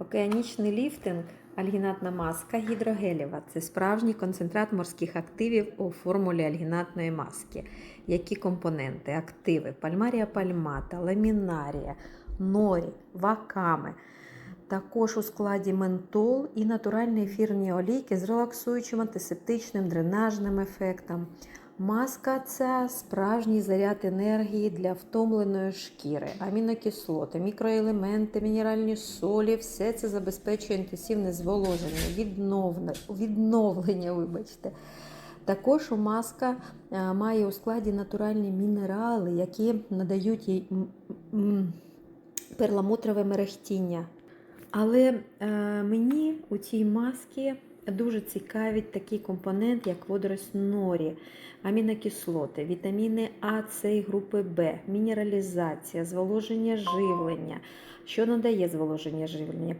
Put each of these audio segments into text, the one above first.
Океанічний ліфтинг, альгінатна маска гідрогелєва це справжній концентрат морських активів у формулі альгінатної маски. Які компоненти, активи, пальмарія пальмата, ламінарія, норі, ваками. Також у складі ментол і натуральні ефірні олійки з релаксуючим антисептичним дренажним ефектом. Маска це справжній заряд енергії для втомленої шкіри, амінокислоти, мікроелементи, мінеральні солі все це забезпечує інтенсивне зволоження, відновлення, відновлення вибачте. Також маска е, має у складі натуральні мінерали, які надають їй перламутрове мерехтіння. Але е, мені у цій масці дуже цікавить такий компонент, як водорость норі, амінокислоти, вітаміни А, С і групи Б, мінералізація, зволоження живлення. Що надає зволоження живлення?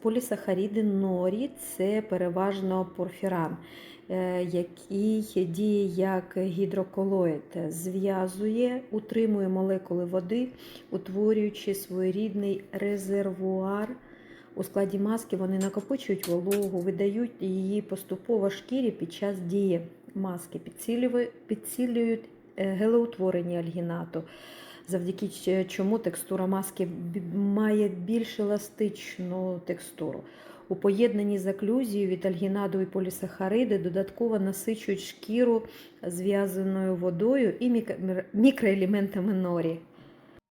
Полісахаріди норі це переважно порфіран, е, який діє як гідроколоїд, зв'язує, утримує молекули води, утворюючи своєрідний резервуар. У складі маски вони накопичують вологу, видають її поступово шкірі під час дії маски, підсилюють е, гелеутворення альгінату, завдяки чому текстура маски має більш еластичну текстуру. У поєднанні з оклюзією від альгінаду і полісахариди додатково насичують шкіру зв'язаною водою і мік- мікроелементами норі.